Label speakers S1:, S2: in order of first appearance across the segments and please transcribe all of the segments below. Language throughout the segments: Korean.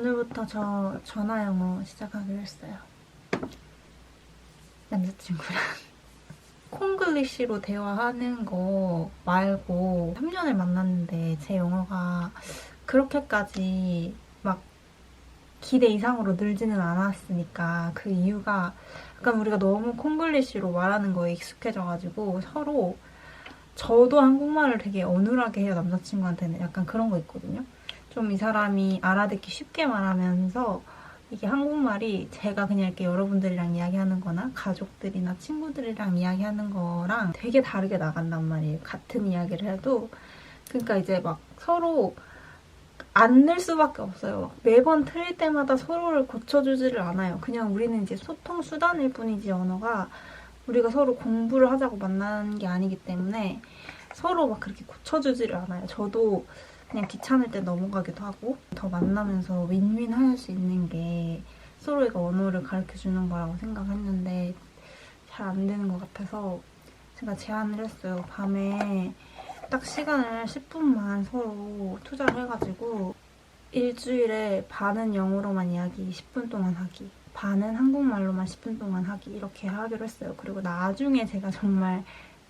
S1: 오늘부터 저 전화 영어 시작하기로 했어요. 남자친구랑. 콩글리시로 대화하는 거 말고 3년을 만났는데 제 영어가 그렇게까지 막 기대 이상으로 늘지는 않았으니까 그 이유가 약간 우리가 너무 콩글리시로 말하는 거에 익숙해져가지고 서로 저도 한국말을 되게 어눌하게 해요 남자친구한테는 약간 그런 거 있거든요 좀 이 사람이 알아듣기 쉽게 말하면서 이게 한국말이 제가 그냥 이렇게 여러분들이랑 이야기하는 거나 가족들이나 친구들이랑 이야기하는 거랑 되게 다르게 나간단 말이에요 같은 이야기를 해도 그러니까 이제 막 서로 안 늘 수밖에 없어요. 매번 틀릴 때마다 서로를 고쳐주지를 않아요. 그냥 우리는 이제 소통 수단일 뿐이지 언어가 우리가 서로 공부를 하자고 만나는 게 아니기 때문에 서로 막 그렇게 고쳐주지를 않아요. 저도 그냥 귀찮을 때 넘어가기도 하고 더 만나면서 윈윈 할 수 있는 게 서로가 언어를 가르쳐 주는 거라고 생각했는데 잘 안 되는 것 같아서 제가 제안을 했어요. 밤에 딱 시간을 10분만 서로 투자를 해가지고 일주일에 반은 영어로만 이야기 10분 동안 하기 반은 한국말로만 10분 동안 하기 이렇게 하기로 했어요. 그리고 나중에 제가 정말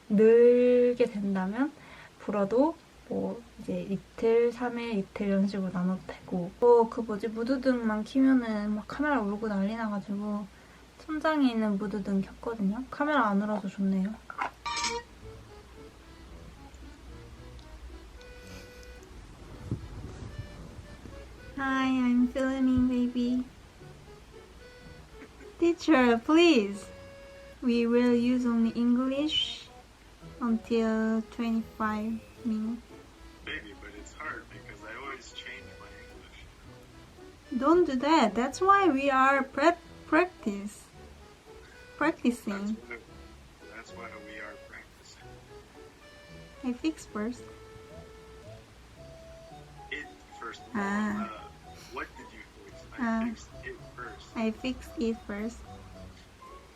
S1: 늘게 된다면 불어도 뭐 이제 이틀, 3일, 이틀 이런 식으로 나눠도 되고 어, 그 뭐지 무드등만 키면은 막 카메라 울고 난리 나가지고 천장에 있는 무드등 켰거든요. 카메라 안 울어서 좋네요. Hi, I'm filming, baby. Teacher, please. We will use only English until 25 minutes. Don't do that. That's why we are prep practice.
S2: That's
S1: Practicing.
S2: why, that's why we are practicing.
S1: I fix first.
S2: It first.
S1: Ah.
S2: Uh, what did you fix? I
S1: Ah.
S2: fixed it first.
S1: I fix it first.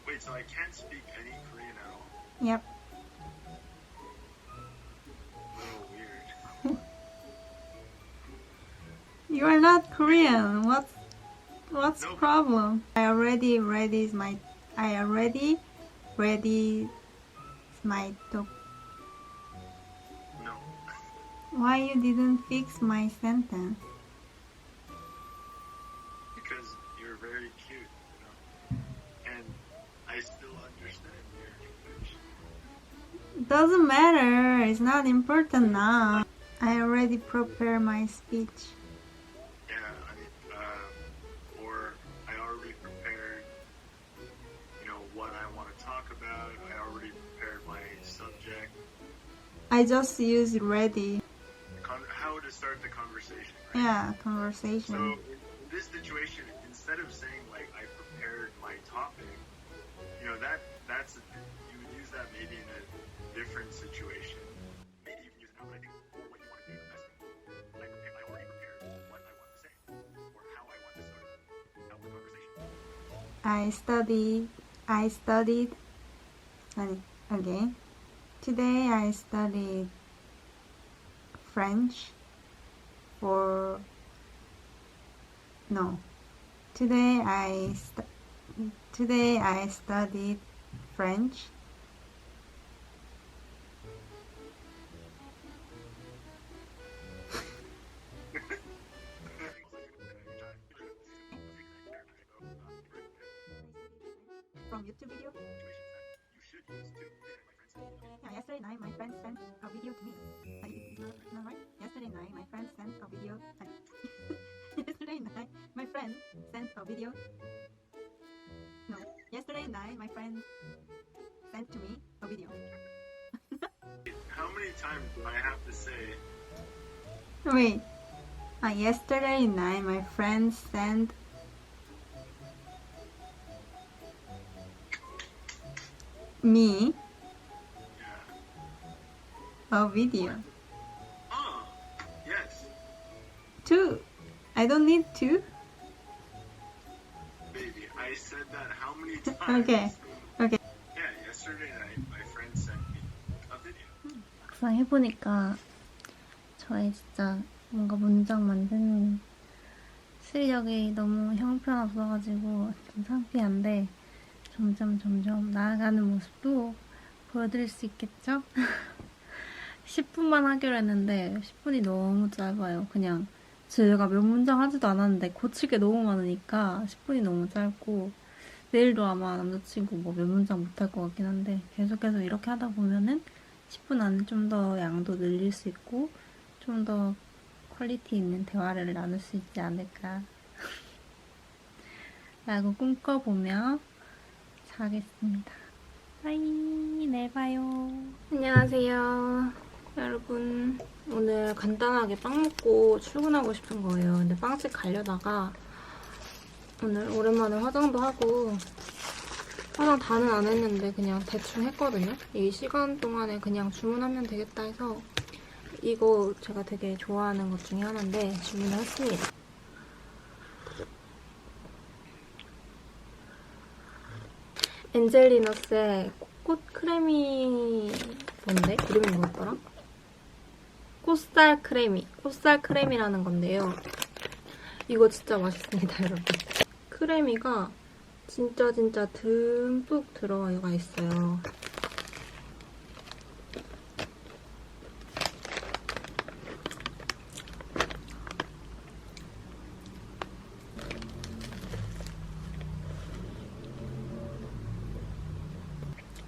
S2: Wait, so I can't speak any Korean at all?
S1: Yep. You are not Korean. What's what's
S2: No.
S1: problem? I already ready my I already ready my dog.
S2: No.
S1: Why you didn't fix my sentence?
S2: Because you're very cute, you know? And I still understand your English.
S1: Doesn't matter. It's not important now. I already prepare my speech.
S2: I
S1: just use ready.
S2: Con- how to start the conversation, right?
S1: Yeah,
S2: So
S1: conversation.
S2: in this situation, instead of saying like I prepared my topic, you know that that's a, you would use that maybe in a different situation. Maybe can use it now, but I think what you want to do is best. I, prepare, I already prepared what I want to say or how I want to start out the conversation.
S1: I studied. I studied. Studied again. Today I studied French for. No. Today I today I studied French. Sent a video to me. You know, right? Yesterday night my friend sent a video. yesterday night my friend sent a video. No, yesterday night my friend sent to me a video.
S2: How many times do I have to say
S1: Wait. Uh, yesterday night my friend sent me? A video.
S2: Oh, yes,
S1: Two. I don't need two.
S2: baby. I said that how many times?
S1: Okay. Okay.
S2: Yeah, yesterday night my friend sent me a video.
S1: 막상 해보니까 저의 진짜 뭔가 문장 만드는 실력이 너무 형편없어가지고 좀 창피한데 점점 점점 나아가는 모습도 보여드릴 수 있겠죠? 10분만 하기로 했는데 10분이 너무 짧아요. 그냥 제가 몇 문장 하지도 않았는데 고칠 게 너무 많으니까 10분이 너무 짧고 내일도 아마 남자친구 뭐 몇 문장 못할 것 같긴 한데 계속해서 이렇게 하다 보면은 10분 안에 좀 더 양도 늘릴 수 있고 좀 더 퀄리티 있는 대화를 나눌 수 있지 않을까 라고 꿈꿔보며 자겠습니다. 빠이 내일 봐요. 안녕하세요. 여러분 오늘 간단하게 빵 먹고 출근하고 싶은 거예요. 근데 빵집 가려다가 오늘 오랜만에 화장도 하고 화장 다는 안 했는데 그냥 대충 했거든요. 이 시간 동안에 그냥 주문하면 되겠다 해서 이거 제가 되게 좋아하는 것 중에 하나인데 주문을 했습니다. 엔젤리너스의 꽃 크래미 뭔데? 이름이 뭐였더라? 꽃살 크래미 꽃살 크래미라는 건데요. 이거 진짜 맛있습니다, 여러분. 크래미가 진짜 진짜 듬뿍 들어가 있어요.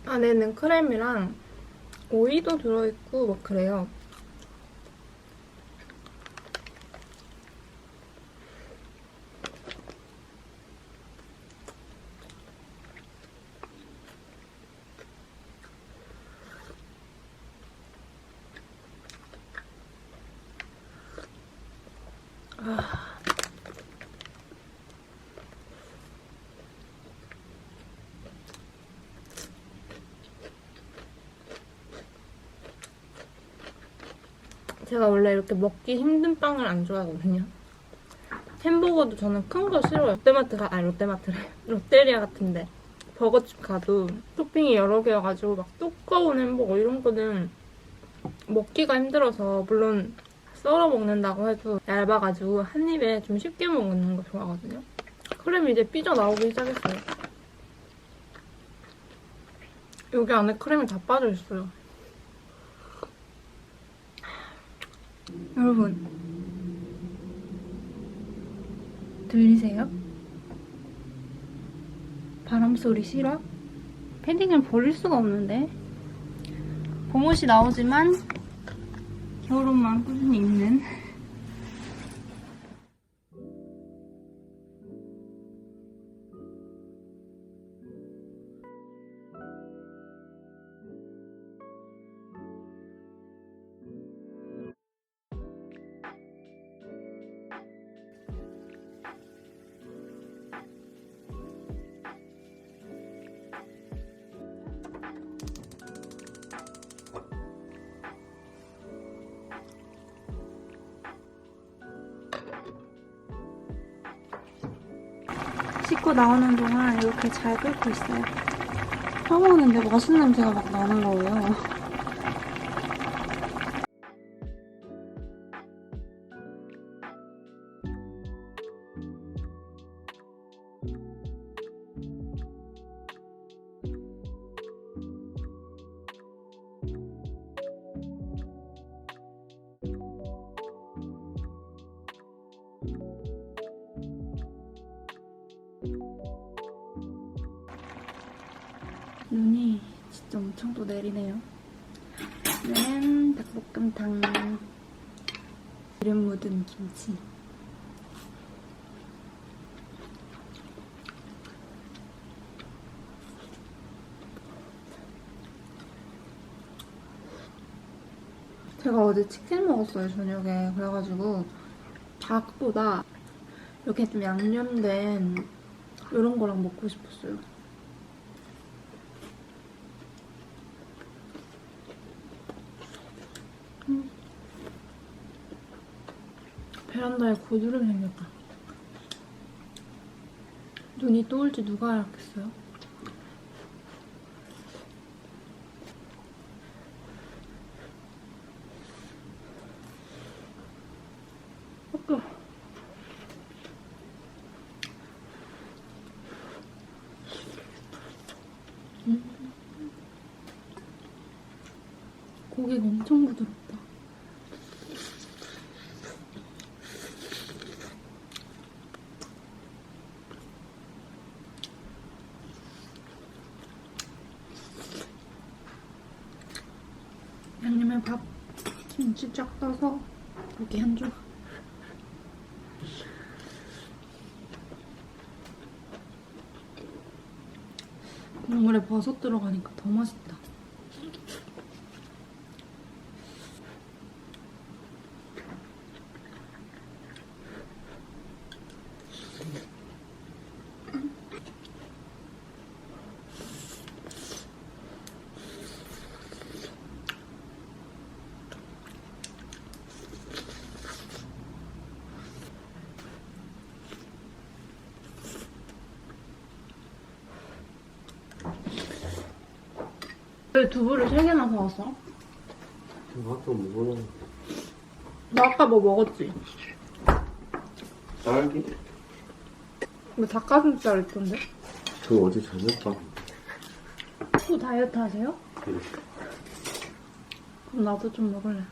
S1: 안에는 크림이랑 오이도 들어있고 막 그래요. 제가 원래 이렇게 먹기 힘든 빵을 안 좋아하거든요. 햄버거도 저는 큰 거 싫어요. 롯데마트 가, 아니 롯데마트래. 롯데리아 같은데. 버거집 가도 토핑이 여러 개여가지고 막 두꺼운 햄버거 이런 거는 먹기가 힘들어서 물론 썰어 먹는다고 해도 얇아가지고 한 입에 좀 쉽게 먹는 거 좋아하거든요. 크림이 이제 삐져나오기 시작했어요. 여기 안에 크림이 다 빠져있어요. 여러분 들리세요? 바람 소리 싫어? 패딩을 버릴 수가 없는데 봄옷이 나오지만 겨울옷만 꾸준히 입는 씻고 나오는 동안 이렇게 잘 끓고 있어요. 처먹는데 맛있는 냄새가 막 나는 거예요. 제가 어제 치킨 먹었어요, 저녁에. 그래가지고 닭보다 이렇게 좀 양념된 이런 거랑 먹고 싶었어요. 베란다에 고드름 생겼다. 눈이 또 올지 누가 알았겠어요? 아까 고기가 엄청 부드럽다. 양념에 밥, 김치 쫙 떠서 고기 한 조각. 국물에 버섯 들어가니까 더 맛있다. 왜 두부를 세 개나 사왔어?
S3: 아까 먹어요.
S1: 나 아까 뭐 먹었지?
S3: 딸기?
S1: 뭐 닭가슴살 있던데?
S3: 저 어제 저녁밥.
S1: 또 다이어트 하세요?
S3: 응.
S1: 그럼 나도 좀 먹을래.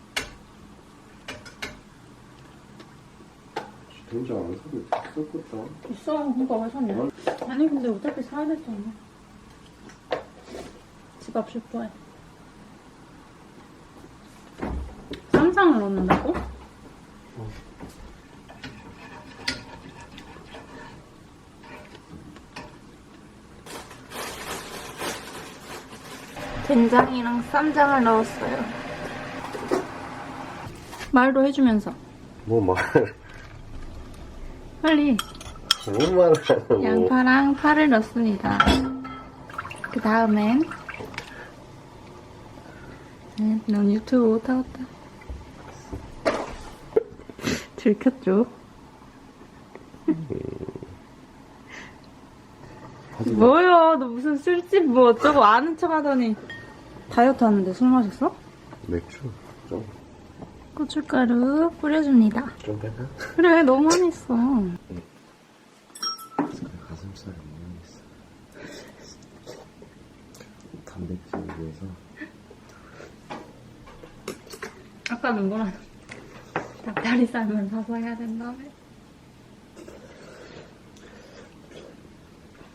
S3: 된장 안 사도 됐었겠다.
S1: 있어. 그러니까 왜 샀냐? 아니 근데 어차피 사야 됐잖아. 집앞 슈퍼에. 쌈장을 넣는다고? 된장이랑 쌈장을 넣었어요. 말도 해주면서.
S3: 뭐 말,
S1: 빨리.
S3: 뭔 말을 하냐고.
S1: 양파랑 파를 넣습니다. 그 다음엔 네, 넌 유튜브 못하겠다. 들켰죠? 뭐야, 너 무슨 술집 뭐 어쩌고 아는 척 하더니 다이어트 하는데 술 마셨어?
S3: 맥주. 좀,
S1: 고춧가루 뿌려줍니다.
S3: 좀 되나?
S1: 그래, 너무 많이 했어.
S3: 가슴살이 모르겠어. 단백질을 위해서.
S1: 아까 누구랑 닭다리살만 사서 해야 된다며.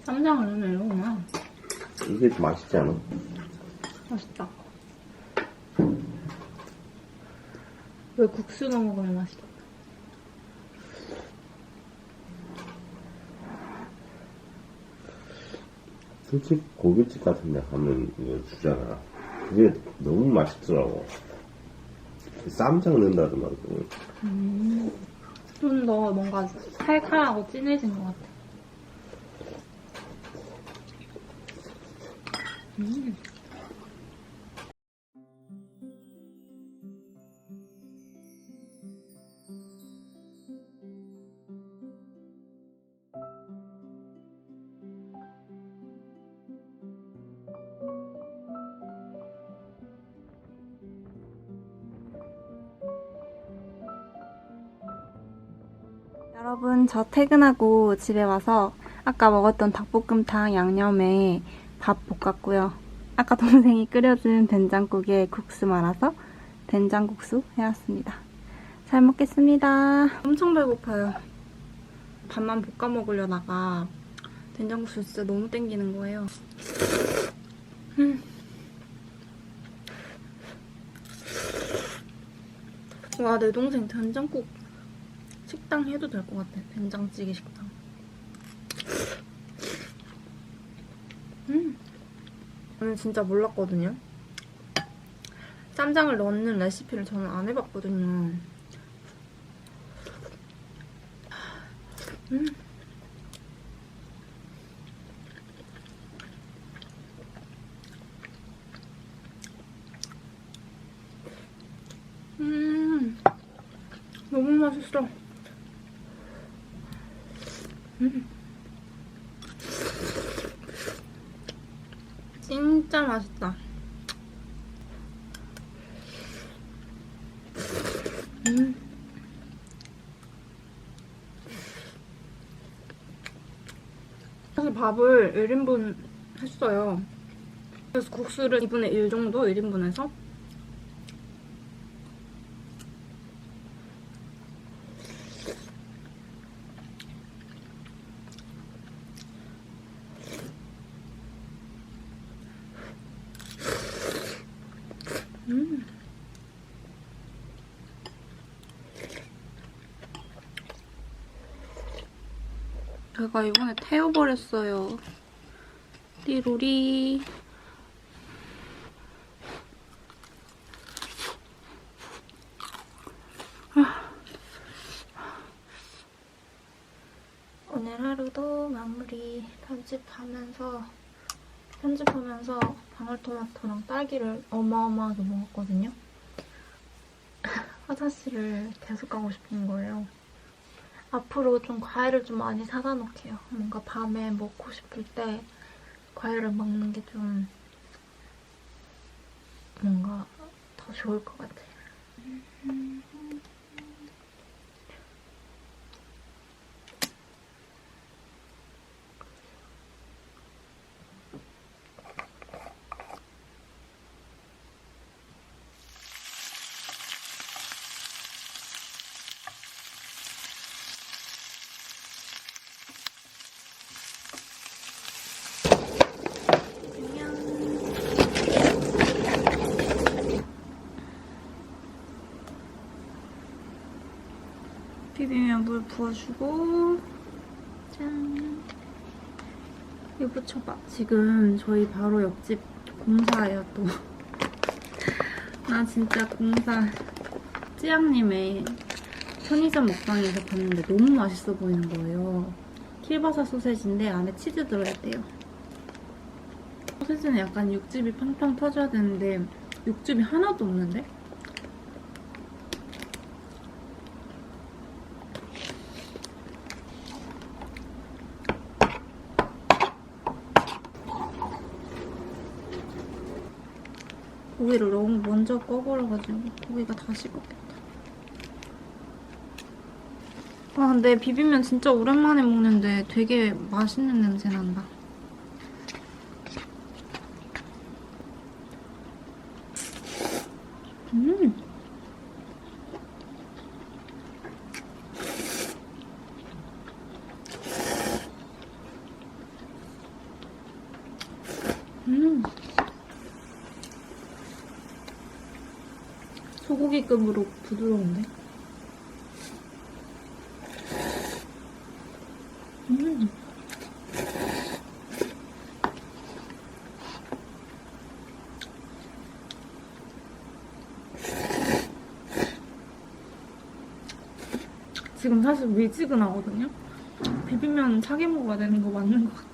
S1: 쌈장을 넣으면 이러구나.
S3: 이게 맛있지 않아?
S1: 맛있다. 왜 국수 넣어 먹으면 맛있다.
S3: 솔직히 고깃집 같은 데 가면 이거 주잖아. 그게 너무 맛있더라고. 쌈장 넣는다더만.
S1: 좀더 뭔가 칼칼하고 진해진 것 같아. 음. 여러분, 저 퇴근하고 집에 와서 아까 먹었던 닭볶음탕 양념에 밥 볶았고요. 아까 동생이 끓여준 된장국에 국수 말아서 된장국수 해왔습니다. 잘 먹겠습니다. 엄청 배고파요. 밥만 볶아 먹으려다가 된장국수 진짜 너무 땡기는 거예요. 음. 와, 내 동생 된장국 식당 해도 될 것 같아. 된장찌개 식당. 음. 저는 진짜 몰랐거든요. 쌈장을 넣는 레시피를 저는 안 해봤거든요. 음. 음. 너무 맛있어. 진짜 맛있다. 음. 사실 밥을 1인분 했어요. 그래서 국수를 2분의 1 정도 1인분 해서 제가 이번에 태워버렸어요. 띠로리. 오늘 하루도 마무리 편집하면서 편집하면서 방울토마토랑 딸기를 어마어마하게 먹었거든요. 화장실을 계속 가고 싶은 거예요. 앞으로 좀 과일을 좀 많이 사다 놓을게요. 뭔가 밤에 먹고 싶을 때 과일을 먹는 게 좀 뭔가 더 좋을 것 같아요. 비비면 물 부어주고 짠. 이거 붙여봐. 지금 저희 바로 옆집 공사예요 또. 나 진짜 공사. 찌양님의 편의점 먹방에서 봤는데 너무 맛있어 보이는 거예요. 킬바사 소세지인데 안에 치즈 들어있대요. 소세지는 약간 육즙이 팡팡 터져야 되는데 육즙이 하나도 없는데? 고기를 너무 먼저 꺼버려가지고 고기가 다 식었겠다. 아 근데 비빔면 진짜 오랜만에 먹는데 되게 맛있는 냄새 난다. 음. 음. 소고기급으로 부드러운데? 음. 지금 사실 미지근하거든요? 비빔면 차게 먹어야 되는 거 맞는 것 같아요.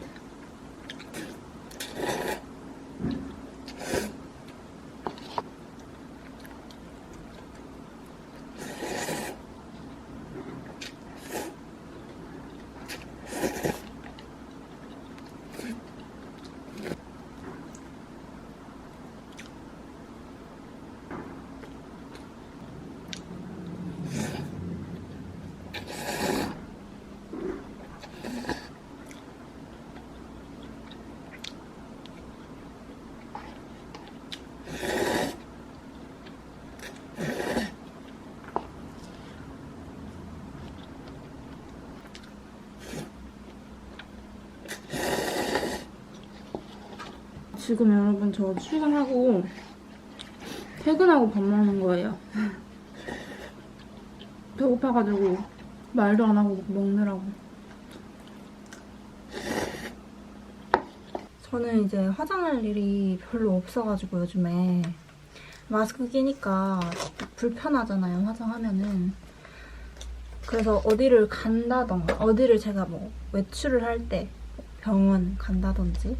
S1: 지금 여러분 저 출근하고 퇴근하고 밥 먹는 거예요. 배고파가지고 말도 안 하고 먹느라고. 저는 이제 화장할 일이 별로 없어가지고 요즘에 마스크 끼니까 불편하잖아요 화장하면은 그래서 어디를 간다던가 어디를 제가 뭐 외출을 할 때 병원 간다든지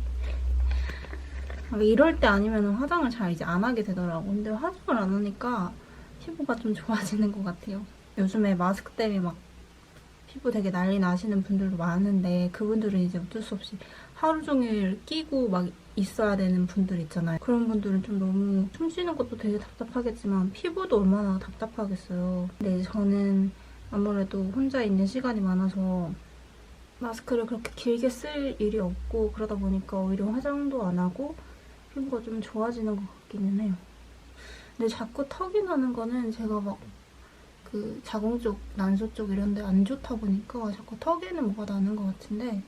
S1: 막 이럴 때 아니면 화장을 잘 이제 안 하게 되더라고. 근데 화장을 안 하니까 피부가 좀 좋아지는 것 같아요. 요즘에 마스크 때문에 막 피부 되게 난리 나시는 분들도 많은데 그분들은 이제 어쩔 수 없이 하루 종일 끼고 막 있어야 되는 분들 있잖아요. 그런 분들은 좀 너무 숨 쉬는 것도 되게 답답하겠지만 피부도 얼마나 답답하겠어요. 근데 저는 아무래도 혼자 있는 시간이 많아서 마스크를 그렇게 길게 쓸 일이 없고 그러다 보니까 오히려 화장도 안 하고 피부가 좀 좋아지는 것 같기는 해요. 근데 자꾸 턱이 나는 거는 제가 막 그 자궁 쪽, 난소 쪽 이런 데 안 좋다 보니까 자꾸 턱에는 뭐가 나는 것 같은데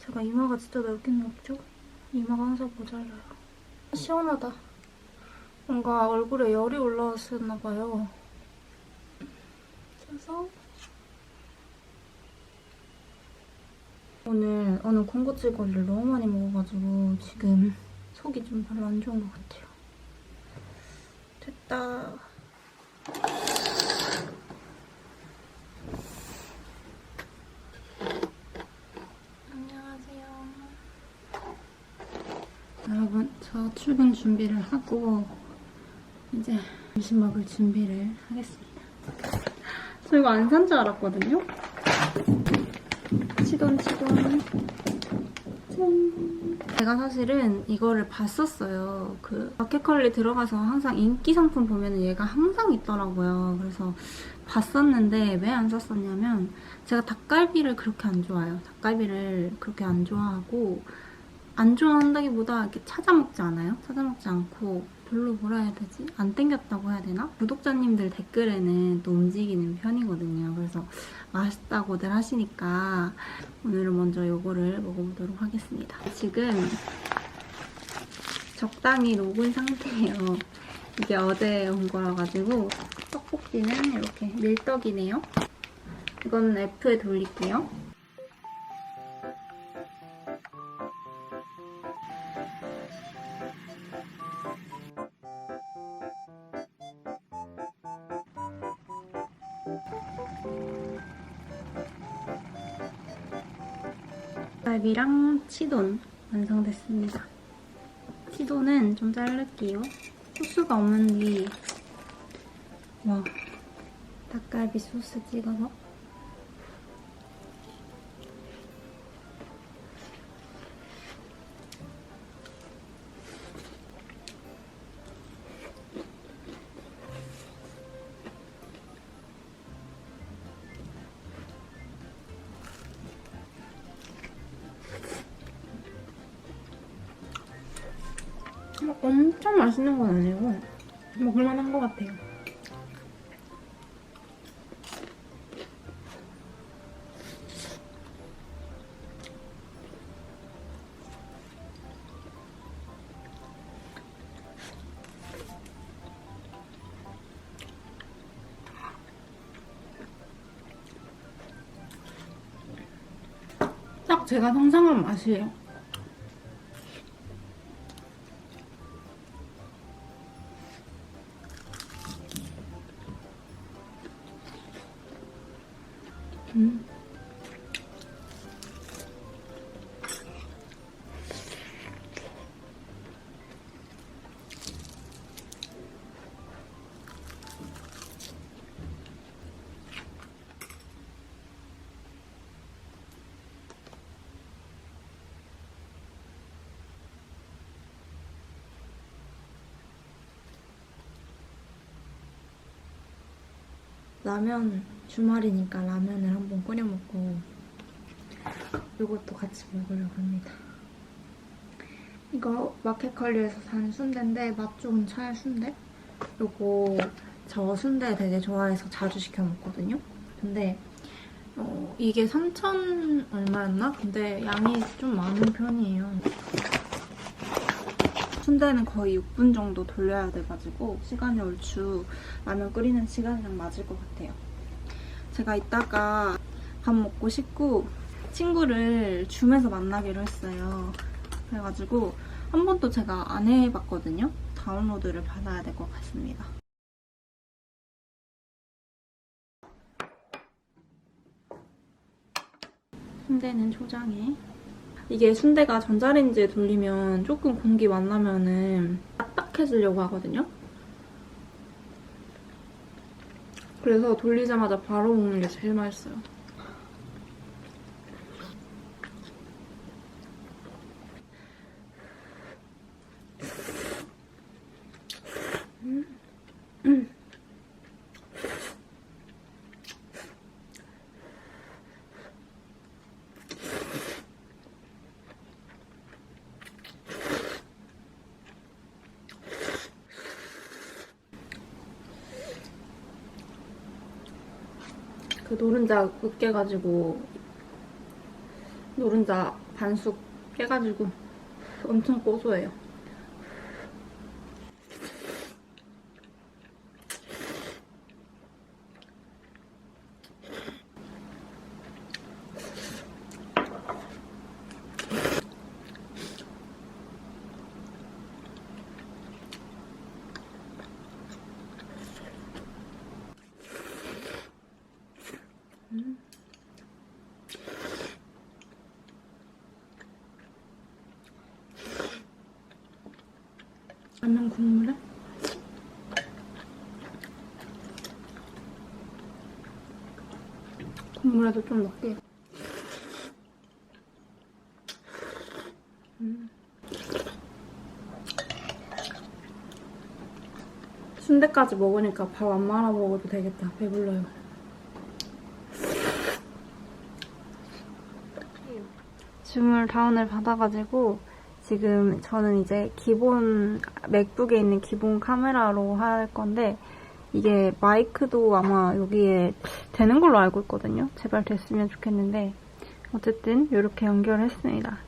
S1: 제가 이마가 진짜 넓긴 넓죠? 이마가 항상 모자라요. 시원하다. 뭔가 얼굴에 열이 올라왔었나 봐요. 그래서 오늘 어느 군것질거리를 너무 많이 먹어가지고 지금 속이 좀 별로 안 좋은 것 같아요. 됐다. 안녕하세요. 여러분, 저 출근 준비를 하고 이제 점심 먹을 준비를 하겠습니다. 저 이거 안 산 줄 알았거든요. 치돈 치돈. 짠. 제가 사실은 이거를 봤었어요. 그 마켓컬리 들어가서 항상 인기 상품 보면 얘가 항상 있더라고요. 그래서 봤었는데 왜 안 샀었냐면 제가 닭갈비를 그렇게 안 좋아해요. 닭갈비를 그렇게 안 좋아하고 안 좋아한다기보다 이렇게 찾아 먹지 않아요. 찾아 먹지 않고 별로 뭐라 해야 되지? 안 땡겼다고 해야 되나? 구독자님들 댓글에는 또 움직이는 편이거든요. 그래서 맛있다고들 하시니까 오늘은 먼저 요거를 먹어보도록 하겠습니다. 지금 적당히 녹은 상태예요. 이게 어제 온 거라 가지고 떡볶이는 이렇게 밀떡이네요. 이거는 F에 돌릴게요. 갈비랑 치돈 완성됐습니다. 치돈은 좀 자를게요. 소스가 없는데 와 닭갈비 소스 찍어서 엄청 맛있는 건 아니고 먹을만한 것 같아요. 딱 제가 상상한 맛이에요. 음. 라면 주말이니까 라면을 한번 끓여 먹고 이것도 같이 먹으려고 합니다. 이거 마켓컬리에서 산 순대인데 맛 좋은 찰 순대? 이거 저 순대 되게 좋아해서 자주 시켜 먹거든요. 근데 어, 이게 3천 얼마였나? 근데 양이 좀 많은 편이에요. 순대는 거의 6분 정도 돌려야 돼가지고 시간이 얼추 라면 끓이는 시간이랑 맞을 것 같아요. 제가 이따가 밥 먹고 싶고 친구를 줌에서 만나기로 했어요. 그래가지고 한 번도 제가 안 해봤거든요. 다운로드를 받아야 될 것 같습니다. 순대는 초장에 이게 순대가 전자레인지에 돌리면 조금 공기 만나면은 딱딱해지려고 하거든요. 그래서 돌리자마자 바로 먹는 게 제일 맛있어요. 그 노른자 으깨가지고 노른자 반숙 깨가지고 엄청 고소해요. 라면 국물에 국물에도 좀 넣게. 음. 순대까지 먹으니까 밥 안 말아 먹어도 되겠다. 배불러요. 주문 다운을 받아가지고 지금 저는 이제 기본 맥북에 있는 기본 카메라로 할 건데 이게 마이크도 아마 여기에 되는 걸로 알고 있거든요. 제발 됐으면 좋겠는데 어쨌든 이렇게 연결했습니다.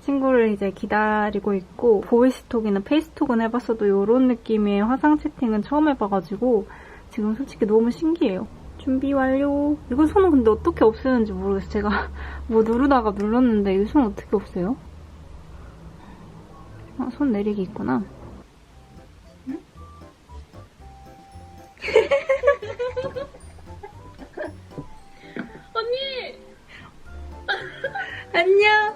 S1: 친구를 이제 기다리고 있고 보이스톡이나 페이스톡은 해봤어도 이런 느낌의 화상 채팅은 처음 해봐가지고 지금 솔직히 너무 신기해요. 준비 완료. 이거 손은 근데 어떻게 없애는지 모르겠어요. 제가 뭐 누르다가 눌렀는데 이 손 어떻게 없애요? 아, 손 내리기 있구나.
S4: 언니!
S1: 안녕.